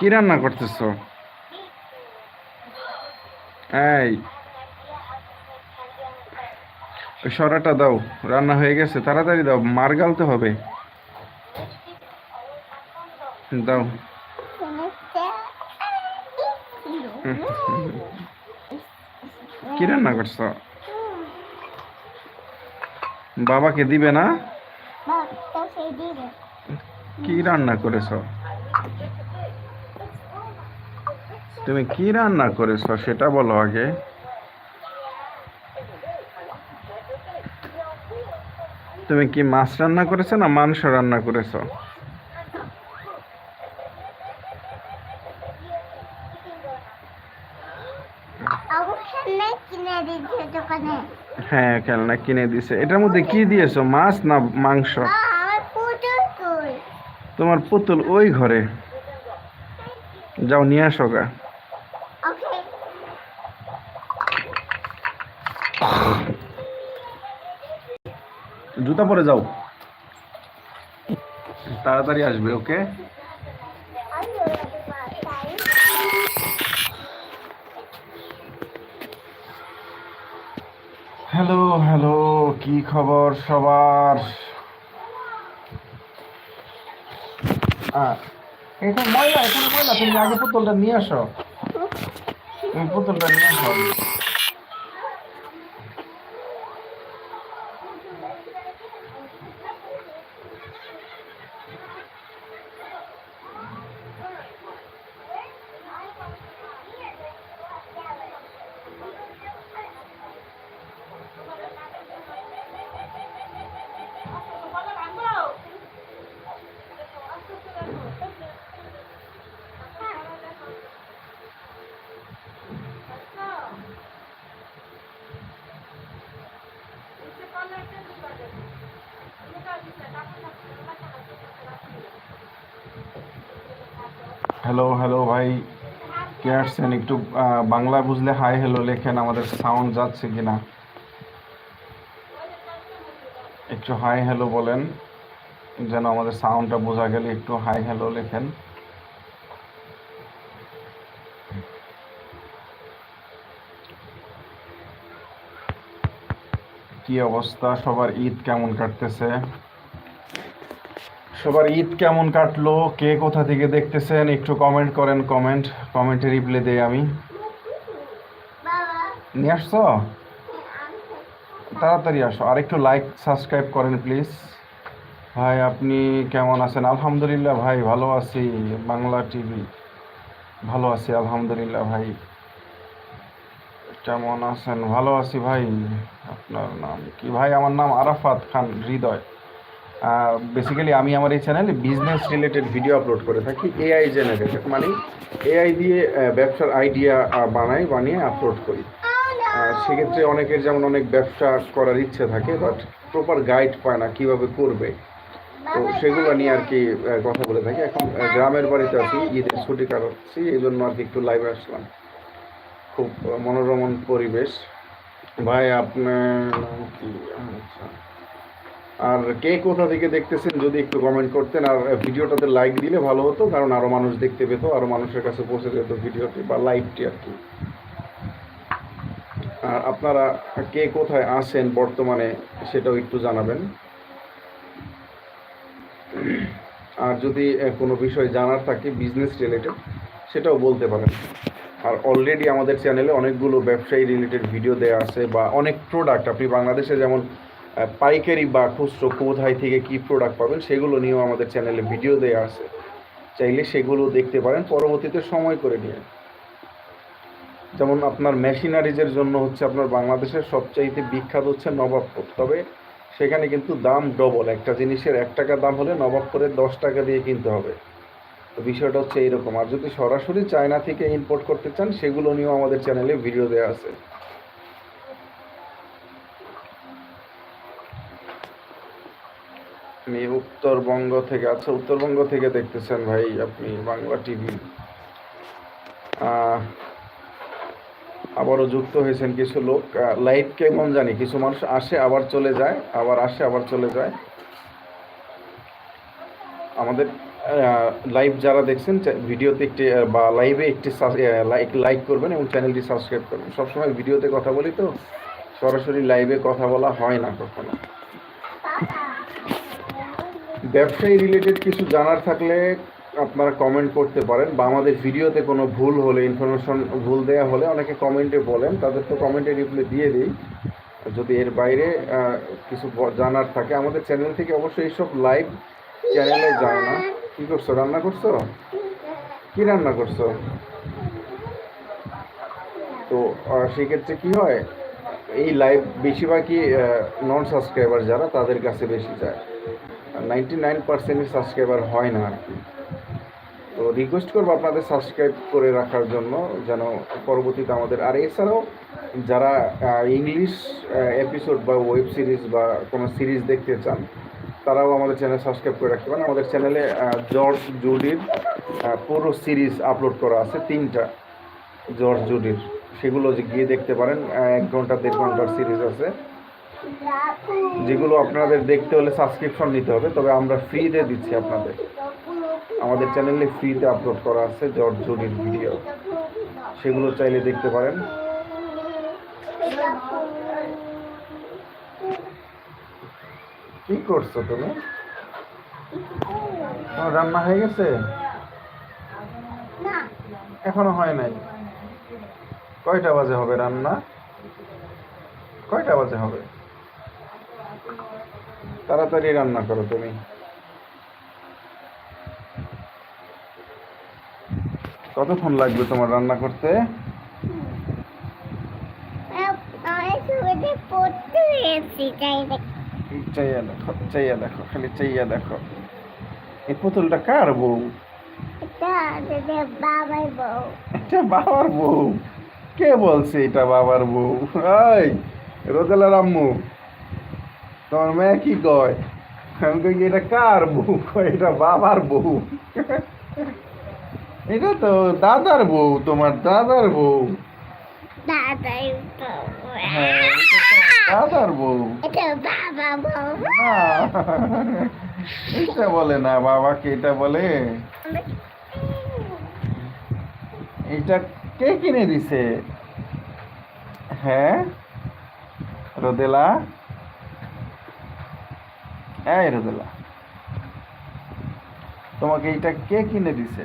কি রান্না করতেছ? এই। ওই সরাটা দাও রান্না হয়ে গেছে তাড়াতাড়ি দাও মার গালতে হবে। দাও। কি রান্না করছ? বাবাকে দিবে না? কি রান্না করেছ? তুমি কি রান্না করেছ সেটা বলো আগে। তুমি কি মাছ রান্না করেছ না মাংস রান্না করেছ? হ্যাঁ খেলনা কিনে দিছে। এটার মধ্যে কি দিয়েছ, মাছ না মাংস? তোমার পুতুল ওই ঘরে। যাও, নিয়ে আসো গা। জুতা পরে যাও। তাড়াতাড়ি আসবে, ওকে? হ্যালো হ্যালো, কি খবর সবার? এটা ময়লা, এখানে ময়লা, তুমি আগে পুতুলটা নিয়ে আসো। তুমি পুতুলটা নিয়ে আসো। হ্যালো হ্যালো ভাই। কে আসছেন? একটু বাংলা বুঝলে হাই হ্যালো লেখেন, আমাদের সাউন্ড যাচ্ছে কিনা। একটু হাই হ্যালো বলেন, যেন আমাদের সাউন্ডটা বোঝা গেলে একটু হাই হ্যালো লেখেন। কি অবস্থা? সবার ঈদ কেমন কাটতেছে? সবার ঈদ কেমন কাটলো? কে কোথা থেকে দেখতেছেন? একটু কমেন্ট করেন কমেন্ট কমেন্টে রিপ্লাই দেই আমি। নিয়ে আসছো? তাড়াতাড়ি আসো। আর একটু লাইক সাবস্ক্রাইব করেন প্লিজ ভাই, আপনি কেমন আছেন? আলহামদুলিল্লাহ, ভাই, ভালো আছি। বাংলা টিভি ভালো আছি, আলহামদুলিল্লাহ, ভাই। কেমন আছেন? ভালো আছি, ভাই। আপনার নাম কি? ভাই, আমার নাম আরাফাত খান, হৃদয়। বেসিক্যালি আমি আমার এই চ্যানেলে বিজনেস রিলেটেড ভিডিও আপলোড করে থাকি এআই জেনারেটেড মানে এআই দিয়ে ব্যবসার আইডিয়া বানাই বানিয়ে আপলোড করি। সেক্ষেত্রে অনেকের যেমন অনেক ব্যবসা করার ইচ্ছে থাকে বাট প্রপার গাইড পায় না কীভাবে করবে। তো সেগুলো নিয়ে আর কি কথা বলে থাকি। এখন গ্রামের বাড়িতে আছি ঈদের ছুটি কাটাচ্ছি এই জন্য আর কি একটু লাইভে আসলাম। খুব আহ, মনোরমণ পরিবেশ। ভাই আপনার আর কে কোথা থেকে দেখতেছেন যদি একটু কমেন্ট করতেন, আর ভিডিওটাতে লাইক দিলে ভালো হতো, কারণ আরও মানুষ দেখতে পেতো আরও মানুষের কাছে পৌঁছে যেত ভিডিওটি বা লাইভটি আর কি। আর আপনারা কে কোথায় আছেন বর্তমানে সেটাও একটু জানাবেন। আর যদি কোনো বিষয় জানার থাকে বিজনেস রিলেটেড সেটাও বলতে পারেন। আর অলরেডি আমাদের চ্যানেলে অনেকগুলো ব্যবসায়ী রিলেটেড ভিডিও দেওয়া আছে বা অনেক প্রোডাক্ট আপনি বাংলাদেশে যেমন পাইকারি বা খুচরো কোথায় থেকে কি প্রোডাক্ট পাবেন সেগুলো নিয়েও আমাদের চ্যানেলে ভিডিও দেওয়া আছে। চাইলে সেগুলো দেখতে পারেন, পরবর্তীতে সময় করে নিয়ে যেমন আপনার মেশিনারিজের জন্য হচ্ছে আপনার বাংলাদেশের সবচাইতে বিখ্যাত হচ্ছে নবাবপুর তবে সেখানে কিন্তু দাম ডবল একটা জিনিসের এক টাকা দাম হলে নবাবপুরের দশ টাকা দিয়ে কিনতে হবে। তো বিষয়টা হচ্ছে এইরকম আর যদি সরাসরি চায়না থেকে ইম্পোর্ট করতে চান, সেগুলো নিয়েও আমাদের চ্যানেলে ভিডিও দেওয়া আছে। আমি উত্তরবঙ্গ থেকে আচ্ছা উত্তরবঙ্গ থেকে দেখতেছেন ভাই আপনি বাংলা টিভি। আবারও যুক্ত হয়েছেন কিছু লোক। লাইভ কেমন জানি, কিছু মানুষ আসে, আবার চলে যায়, আবার আসে, আবার চলে যায়। আমাদের লাইভ যারা দেখছেন ভিডিওতে একটি বা লাইভে একটি লাইক লাইক করবেন এবং চ্যানেলটি সাবস্ক্রাইব করবেন। সবসময় ভিডিওতে কথা বলি তো, সরাসরি লাইভে কথা বলা হয় না কখনো। ব্যবসায়ী রিলেটেড কিছু জানার থাকলে আপনারা কমেন্ট করতে পারেন বা আমাদের ভিডিওতে কোনো ভুল হলে ইনফরমেশন ভুল দেওয়া হলে অনেকে কমেন্টে বলেন, তাদের তো কমেন্টে রিপ্লাই দিয়ে দিই। যদি এর বাইরে কিছু জানার থাকে, আমাদের চ্যানেল থেকে অবশ্যই এইসব লাইভ চ্যানেলে যায় না। কী করছ? রান্না করছ? কি রান্না করছ? তো সেক্ষেত্রে কি হয়? এই লাইভ বেশিরভাগই নন সাবস্ক্রাইবার যারা, তাদের কাছে বেশি যায়। নাইনটি নাইন পার্সেন্টই সাবস্ক্রাইবার হয় না আর কি। তো রিকোয়েস্ট করব আপনাদের সাবস্ক্রাইব করে রাখার জন্য যেন পরবর্তীতে আমাদের, আর এছাড়াও যারা ইংলিশ এপিসোড বা ওয়েব সিরিজ বা কোনো সিরিজ দেখতে চান, তারাও আমাদের চ্যানেল সাবস্ক্রাইব করে রাখতে পারেন। আমাদের চ্যানেলে জর্জ জুডির পুরো সিরিজ আপলোড করা আছে, তিনটা জর্জ জুডির সেগুলো গিয়ে দেখতে পারেন এক ঘণ্টা, দেড় ঘণ্টার সিরিজ আছে। যেগুলো আপনাদের দেখতে হলে সাবস্ক্রিপশন নিতে হবে, তবে আমরা ফ্রিতে দিচ্ছি আপনাদের। আমাদের চ্যানেলে ফ্রিতে আপলোড করা আছে, জর্জ জুডির ভিডিও সেগুলো চাইলে দেখতে পারেন। কি করছ তুমি? রান্না হয়ে গেছে? এখনও হয় নাই? কয়টা বাজে হবে রান্না? কয়টা বাজে হবে? তাড়াতাড়ি রান্না করো তুমি। কতক্ষণ লাগবে তোমার রান্না করতে? চাইয়া দেখো চাইয়া দেখো, খালি চাইয়া দেখো। এই পুতুলটা কার বউ? বাবার বউ। কে এটা বাবার বউ? আম্মু। তোমার মেয়ে কি কয়? আমি কই এটা কার বউ? কয় এটা বাবার বউ? এটা তো দাদার বউ তোমার দাদার বউ। হ্যাঁ দাদার বউ। এটা বলে না বাবাকে এটা বলে। এটা কে কিনে দিছে? হ্যাঁ? রোদেলা? এই রোদেলা তোমাকে এটা কে কিনে দিছে?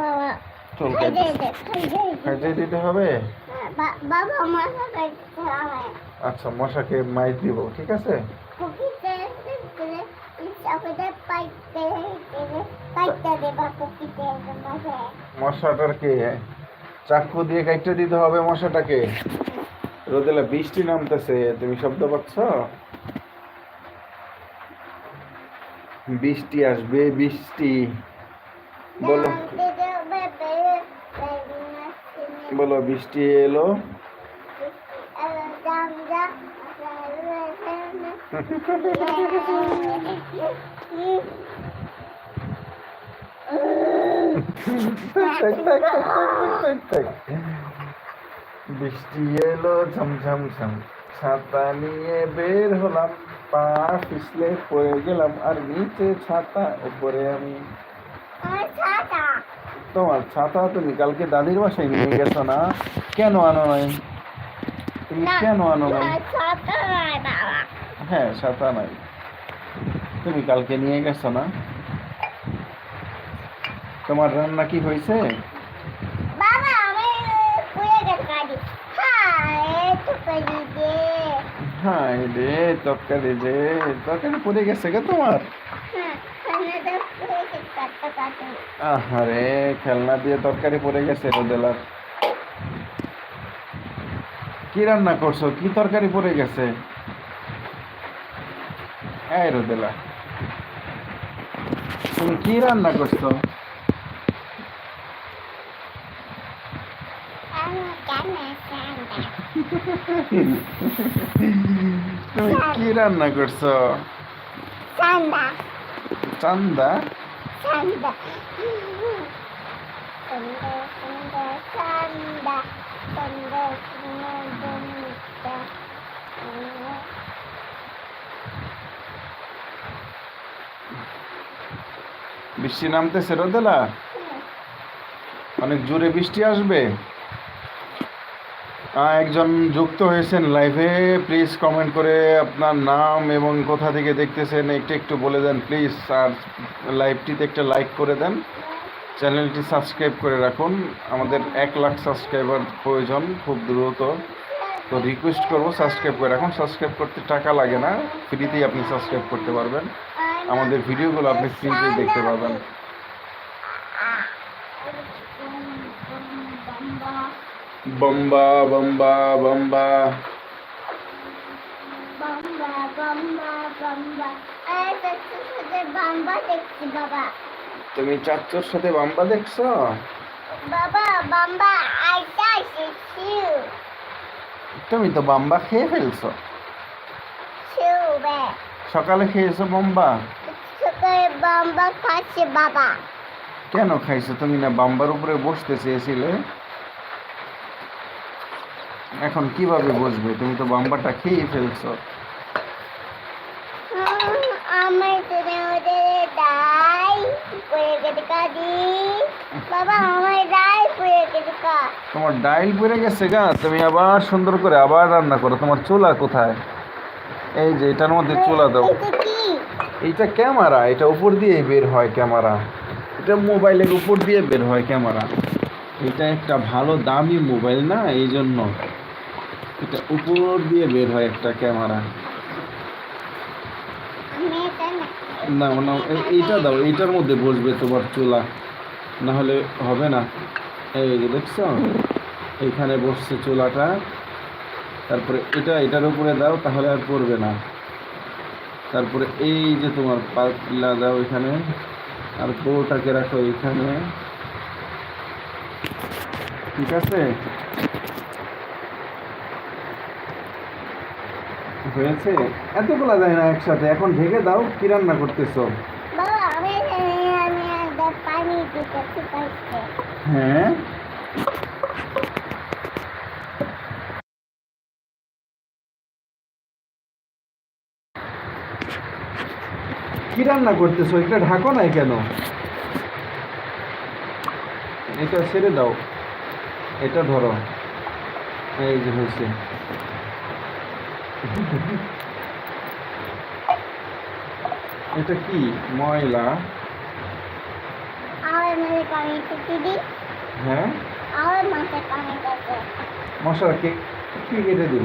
বাবা। চুল দিতে হবে? বাবা মশা খাইতেছে আমার আচ্ছা মশাকে মাইর দিব ঠিক আছে? কুকিতে করে চাকুতে পাইতে পাইতে দেবা কুকিতে মশা মশাটাকে চাকু দিয়ে কাটতে দিতে হবে মশাটাকে। রোদেলা বৃষ্টি নামতেছে তুমি শব্দ পাচ্ছ? বৃষ্টি আসবে বৃষ্টি। বলো। বলো বৃষ্টি এলো। বৃষ্টি এলো ঝমঝম ঝম। ছাতা নিয়ে বের হলাম পা পিছলে পড়ে গেলাম আর নিচে ছাতা উপরে আমি। তোমার ছাতা? তুমি কালকে দাদির বাসায় নিয়ে গেছো না? কেন আনো নাই? তুমি কেন আনো নাই? হ্যাঁ ছাতা নাই। তুমি কালকে নিয়ে গেছো না? তোমার রান্না কি হয়েছে বাবা আমি পুয়ে গেছে গাড়ি হ্যাঁ রে তরকারি রে তরকারি পড়ে গেছে গে তোমার। খেলনা দিয়ে তরকারি পড়ে গেছে রোদেলার কি রান্না করছ? কি তরকারি পড়ে গেছে? এই রোদেলা তুমি কি রান্না করছ আমি কেন সান্দা তুমি কি রান্না করছ? চান্দা। সান্দা সান্দা সান্দা বৃষ্টি নামতেছে রোদেলা? অনেক জোরে বৃষ্টি আসবে? একজন যুক্ত হয়েছেন লাইভে। প্লিজ কমেন্ট করে আপনার নাম এবং কোথা থেকে দেখতেছেন, একটু একটু বলে দেন প্লিজ। আর লাইভটিতে একটা লাইক করে দেন। চ্যানেলটি সাবস্ক্রাইব করে রাখুন। আমাদের এক লাখ সাবস্ক্রাইবার প্রয়োজন খুব দ্রুত। তো রিকোয়েস্ট করব সাবস্ক্রাইব করে রাখুন। সাবস্ক্রাইব করতে টাকা লাগে না। ফ্রিতেই আপনি সাবস্ক্রাইব করতে পারবেন। আমাদের ভিডিওগুলো আপনি ফ্রিতে দেখতে পাবেন বম্বা বম্বা বম্বা বাম্বা বাম্বা বাম্বা এই দেখছি শুধু বাম্বা দেখছি বাবা। তুমি চাচ্চুর সাথে বাম্বা দেখছ? বাবা বাম্বা আইটা শিশু তুমি তো বাম্বা খেয়ে ফেলছো। সকালে খেয়েছো বাম্বা সকালে বাম্বা খাচ্ছে বাবা। কেন খাইছো? তুমি না বাম্বার উপরে বসতে চেয়েছিলে? এখন কীভাবে বসবে? তুমি তো বাম্বাটা খেয়ে ফেলছো। তুমি ওদের দাই বাবা আমার কা। তোমার ডাইল পড়ে গেছে গা? তুমি আবার সুন্দর করে আবার রান্না করো। তোমার চুলা কোথায়? এই যে এটার মধ্যে চুলা দাও। এইটা ক্যামেরা। এটা উপর দিয়ে বের হয় ক্যামেরা। এটা মোবাইলের উপর দিয়ে বের হয় ক্যামেরা। এটা একটা ভালো দামি মোবাইল না? এই জন্য এটা উপর দিয়ে বের হয় একটা ক্যামেরা। না না এইটা দাও, এইটার মধ্যে বসবে তোমার চুলা। না হলে হবে না। এই যে দেখছ, এইখানে বসছে চুলাটা। তারপরে এটা, এটার উপরে দাও, তাহলে আর পড়বে না। তারপরে এই যে তোমার পাতলা দাও এখানে, আর বউটাকে রাখো এখানে। ঠিক আছে? হয়েছে? এতগুলা যায় না একসাথে। এখন ঢেকে দাও কি রান্না করতেছো? হ্যাঁ? কি রান্না করতেছো? এটা ঢাকো নাই কেন? এটা ছেড়ে দাও। এটা ধরো। এই যে হয়েছে। এটা কি? ময়লা? আমার পানি দিই হ্যাঁ? আমার মাঝে পানি দিতে মশলা কে কি কেটে দিব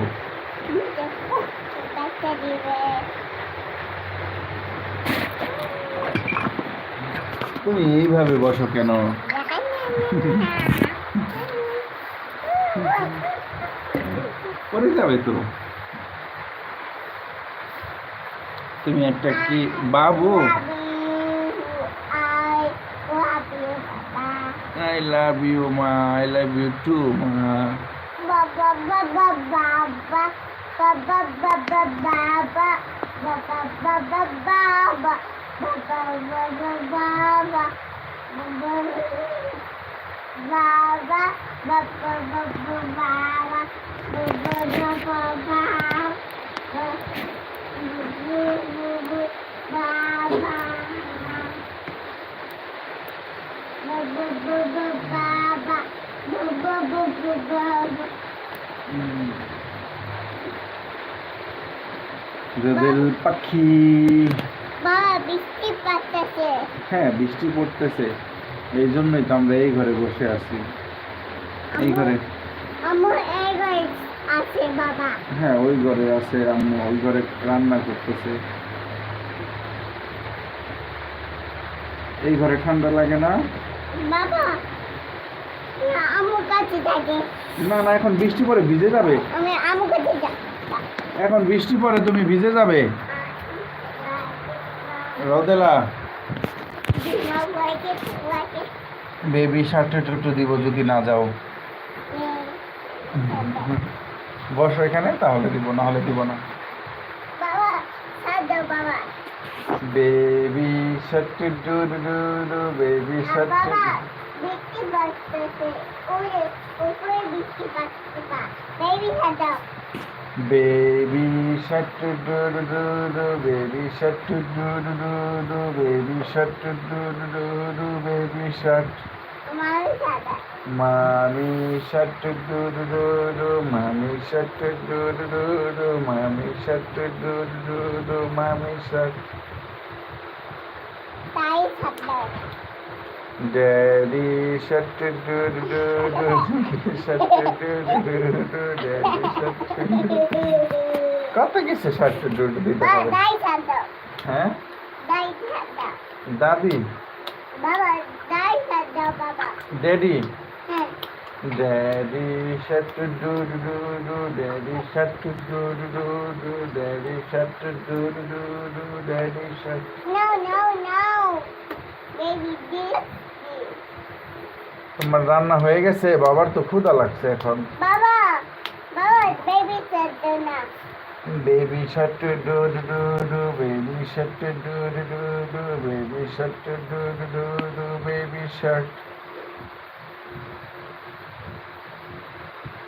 তুমি এইভাবে বসো কেন? করে যাবে তো। তুমি একটা কি বাবু I love you, Papa. I love you মা আই লাভ ইউ টু মা Baba, baba, baba. Baba, baba, baba. Baba, baba, baba. Baba, baba, baba. Baba, baba. Baba, baba, baba. Baba, baba. Rodel পাখি বৃষ্টি পাচ্ছে হ্যাঁ বৃষ্টি পড়তেছে। এই জন্যই তো আমরা এই ঘরে বসে আছি। এই ঘরে। আমার আছে বাবা। হ্যাঁ ওই ঘরে আছে আম্মু ওই ঘরে রান্না করতেছে। এই ঘরে ঠান্ডা লাগে না? বাবা না, কাছে থাকে না না এখন বৃষ্টি পরে ভিজে যাবে। আমি কাছে এখন বৃষ্টি তুমি ভিজে যাবে। রোদেলা। বেবি শার্ট একটু দিব যদি না যাও। বসো এখানে তাহলে দিব না হলে দিব না বাবা shark doo doo doo baby বাবা বৃষ্টি পাচ্ছে ওরে উপরে বৃষ্টি পাচ্ছে baby doo doo doo baby shark doo doo doo baby shark doo doo doo baby দাদা mommy doo doo mommy doo doo mommy doo doo mommy থাকবে। Daddy doo doo doo doo daddy shark কত কিছু shirt doo do দিতে হবে? হ্যাঁ? দাই থাকবে। দাদি? বাবা দাই বাবা ড্যাডি হ্যাঁ daddy shark doo doo doo doo daddy shark doo doo doo doo daddy shark doo doo doo doo daddy shark No, no, no. Baby, this. তোমার রান্না হয়ে গেছে বাবার তো ক্ষুধা লাগছে এখন Baba, Baba, baby said do not. Baby shark doo doo doo doo baby shark doo doo doo doo baby shark doo doo doo doo baby shark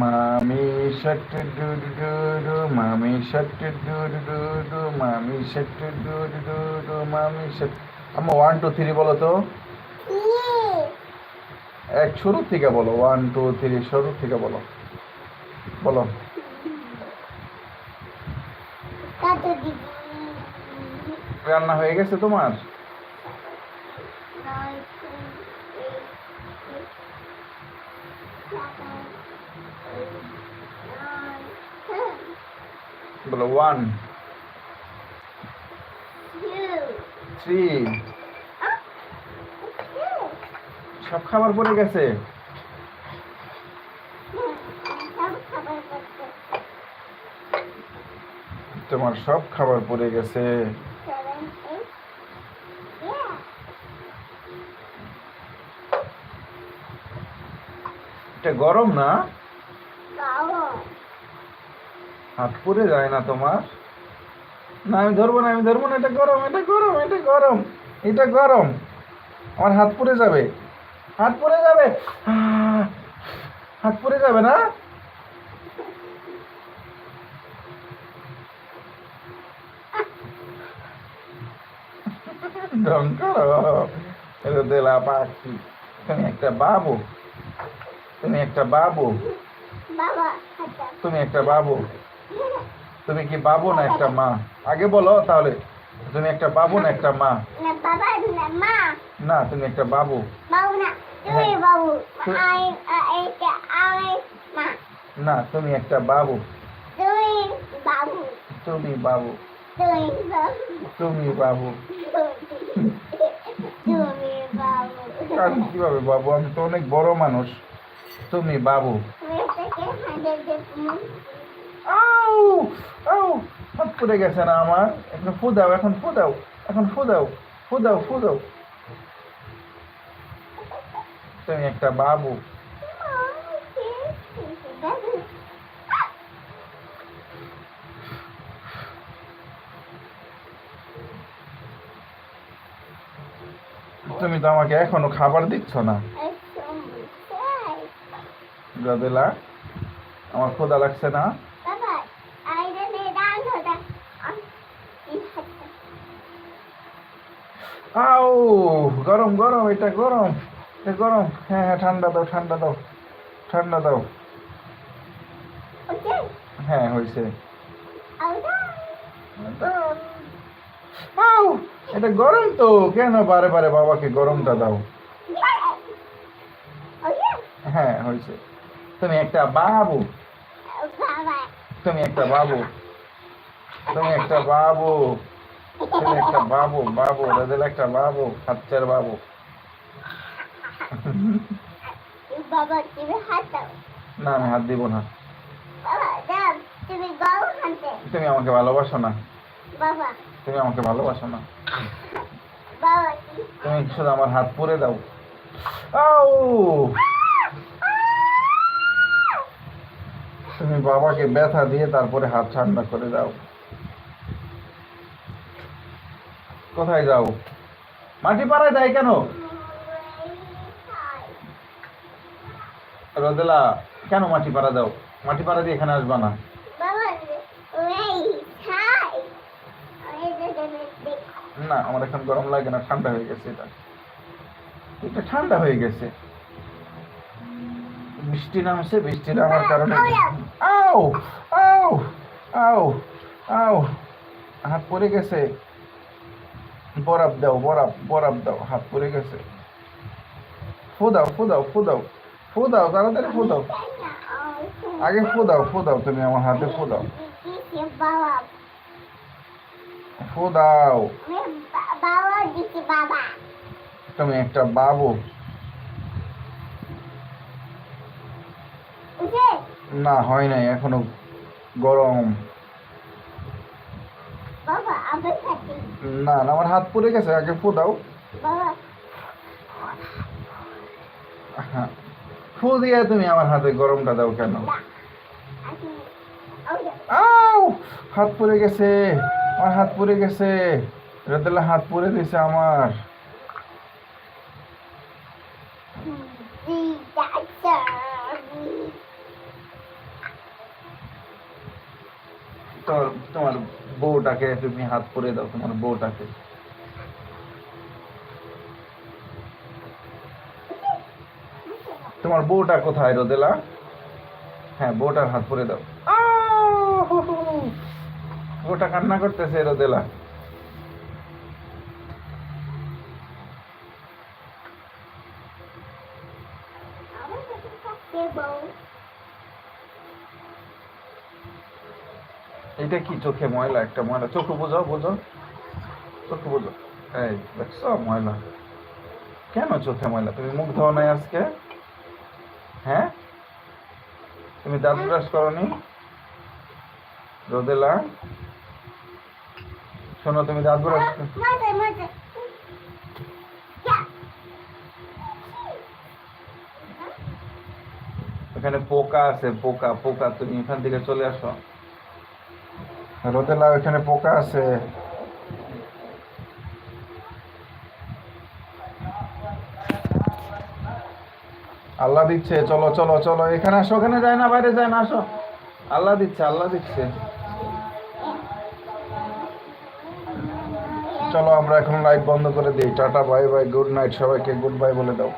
mommy shark doo doo doo mommy shark doo doo doo mommy shark doo doo doo mommy shark আম্মা one two three বলো তো। এক শুরু থেকে বলো one two three শুরু থেকে বলো। বলো। রান্না হয়ে গেছে তোমার? বলো ওয়ান. থ্রি সব খাবার পড়ে গেছে। তোমার সব খাবার পড়ে গেছে এটা গরম না বাবা. হাত পুড়ে যায় না তোমার। না আমি ধরবো না আমি ধরবো না এটা গরম এটা গরম এটা গরম এটা গরম। আমার হাত পুড়ে যাবে। হাত পুড়ে যাবে। হাত পুড়ে যাবে না? ঢং করো এটা পাখি। তুমি একটা বাবু। তুমি একটা বাবু। তুমি একটা বাবু। তুমি কি বাবু না একটা মা? আগে বলো তাহলে। তুমি একটা বাবু না একটা মা? না বাবা না মা। না তুমি একটা বাবু। বাবু না তুমি হ্যাঁ। বাবু। তুমি- আই এইটা মা। না তুমি একটা বাবু। তুমি বাবু। তুমি বাবু। তুমি বাবু। তুমি বাবু। তুমি বাবু। আমি কীভাবে বাবু? আমি তো অনেক বড় মানুষ। তুমি বাবু। আউ আউ হাত পড়ে গেছে না আমার। এখন ফু দাও এখন ফু দাও এখন ফু দাও ফু দাও ফু দাও তুমি একটা বাবু। তুমি তো আমাকে এখনও খাবার দিচ্ছ না। গাদেলা আমার ক্ষুধা লাগছে না বাবা আইরে নে দান হতা আউ গরম গরম এটা গরম এটা গরম। হ্যাঁ হ্যাঁ ঠান্ডা দাও ঠান্ডা দাও ঠান্ডা দাও। হ্যাঁ হয়েছে। এটা গরম তো কেন বারে বারে বাবাকে গরমটা দাও? হ্যাঁ হয়েছে। তুমি একটা বাবু। তুমি একটা বাবু। তুমি একটা বাবু। একটা বাবু বাবু রাজেল একটা বাবু বাচ্চার বাবু। বাবা তুমি হাত দাও। না আমি হাত দিব না। তুমি আমাকে ভালোবাসো না। তুমি আমাকে ভালোবাসো না। তুমি শুধু আমার হাত পরে দাও। তুমি বাবাকে ব্যথা দিয়ে তারপরে হাত ঠান্ডা করে দাও। কোথায় যাও? মাটি পাড়ায় দেয় কেন? রোদেলা কেন মাটি পাড়া দাও মাটি পাড়া দিয়ে এখানে আসবা না। না আমার এখন গরম লাগে না ঠান্ডা হয়ে গেছে এটা। এটা ঠান্ডা হয়ে গেছে। বৃষ্টি নামছে বৃষ্টি নামার কারণে আও আও আও আও হাত পড়ে গেছে। বরফ দাও বরফ বরফ দাও হাত পড়ে গেছে। ফু দাও ফু দাও ফু দাও ফু দাও তাড়াতাড়ি ফু দাও। আগে ফু দাও ফু দাও তুমি আমার হাতে ফু দাও। ফু দাও। তুমি একটা বাবু। না হয় নাই এখনও গরম। না না, আমার হাত পুড়ে গেছে, আগে ফু দাও হ্যাঁ। ফু দিয়ে তুমি আমার হাতে গরমটা দাও কেন? আউ, হাত পুড়ে গেছে, আমার হাত পুড়ে গেছে। রেদেলা হাত পুড়ে দিছে আমার। তোমার বউটাকে তুমি হাত পরে দাও তোমার বউটাকে। তোমার বউটা কোথায় রোদেলা হ্যাঁ বউটার হাত পরে দাও! বউটা কান্না করতেছে রোদেলা আমার সাথে থাকতে বউ এটা কি চোখে ময়লা? একটা ময়লা। চোখে বোঝাও বোঝো। চোখে বোঝো। এই, দেখছ? ময়লা। কেন চোখে ময়লা? তুমি মুখ ধোও নাই আজকে? হ্যাঁ? তুমি দাঁত ব্রাশ করনি? রোদেলা? শোনো, তুমি দাঁত ব্রাশ এখানে পোকা আছে, পোকা পোকা। তুমি এখান থেকে চলে আসো। রোদেলা এখানে পোকা আছে। আল্লাহ দিচ্ছে, চলো চলো চলো। এখানে আসো, ওখানে যায় না, বাইরে যায় না, আসো। আল্লাহ দিচ্ছে আল্লাহ দিচ্ছে। চলো, আমরা এখন লাইট বন্ধ করে দিই। Ta ta bye bye good night সবাইকে গুড বাই বলে দাও।